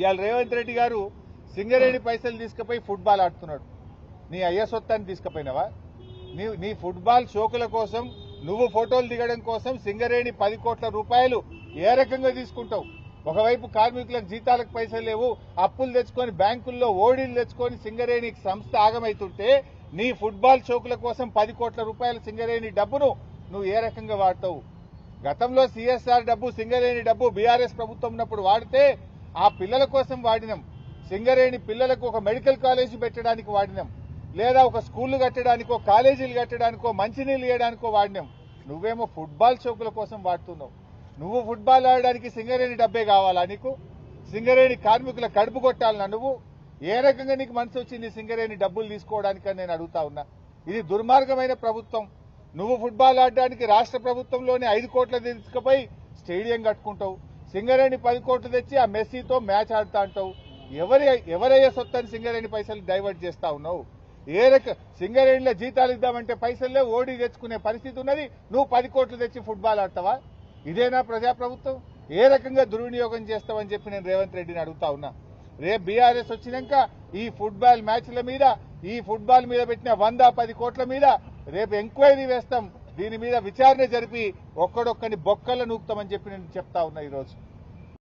ఇవాళ రేవంత్ రెడ్డి గారు సింగరేణి పైసలు తీసుకుపోయి ఫుట్బాల్ ఆడుతున్నాడు. నీ అయ్య సొత్తాన్ని తీసుకుపోయినావా? నీ నీ ఫుట్బాల్ షోకుల కోసం నువ్వు ఫోటోలు దిగడం కోసం సింగరేణి పది కోట్ల రూపాయలు ఏ రకంగా తీసుకుంటావు? ఒకవైపు కార్మికులకు జీతాలకు పైసలు లేవు అప్పులు తెచ్చుకొని బ్యాంకుల్లో ఓడీలు తెచ్చుకొని సింగరేణి సంస్థ ఆగమైతుంటే నీ ఫుట్బాల్ షోకుల కోసం పది కోట్ల రూపాయల సింగరేణి డబ్బును నువ్వు ఏ రకంగా వాడతావు? గతంలో సిఎస్ఆర్ డబ్బు సింగరేణి డబ్బు బీఆర్ఎస్ ప్రభుత్వం ఉన్నప్పుడు వాడితే ఆ పిల్లల కోసం వాడినాం. సింగరేణి పిల్లలకు ఒక మెడికల్ కాలేజీ పెట్టడానికి వాడినాం. లేదా ఒక స్కూళ్ళు కట్టడానికో కాలేజీలు కట్టడానికో మంచినీళ్ళు ఇవ్వడానికో వాడినాం. నువ్వేమో ఫుట్బాల్ చౌకుల కోసం వాడుతున్నావు. నువ్వు ఫుట్బాల్ ఆడడానికి సింగరేణి డబ్బే కావాలా నీకు? సింగరేణి కార్మికుల కడుపు కొట్టాలన్నా నువ్వు? ఏ రకంగా నీకు మనసు వచ్చింది సింగరేణి డబ్బులు తీసుకోవడానికని నేను అడుగుతా ఉన్నా? ఇది దుర్మార్గమైన ప్రభుత్వం. నువ్వు ఫుట్బాల్ ఆడడానికి రాష్ట్ర ప్రభుత్వంలోనే ఐదు కోట్ల తీసుకుపోయి స్టేడియం కట్టుకుంటావు. సింగరేణి పది కోట్లు తెచ్చి ఆ మెస్సీతో మ్యాచ్ ఆడుతా అంటావు. ఎవరి ఎవరయ్యే సొత్తని సింగరేణి పైసలు డైవర్ట్ చేస్తా ఉన్నావు? ఏ రక సింగరేణిలో జీతాలు ఇద్దామంటే పైసల్లే ఓడి తెచ్చుకునే పరిస్థితి ఉన్నది. నువ్వు పది కోట్లు తెచ్చి ఫుట్బాల్ ఆడతావా? ఇదేనా ప్రజాప్రభుత్వం? ఏ రకంగా దుర్వినియోగం చేస్తావని చెప్పి నేను రేవంత్ రెడ్డిని అడుగుతా ఉన్నా. రేపు బీఆర్ఎస్ వచ్చినాక ఈ ఫుట్బాల్ మ్యాచ్ల మీద ఈ ఫుట్బాల్ మీద పెట్టిన వంద పది కోట్ల మీద రేపు ఎంక్వైరీ వేస్తాం. దీని మీద విచారణ జరిపి ఒక్కడొక్కని బొక్కల నూపుతామని చెప్పి నేను చెప్తా ఉన్నా ఈరోజు.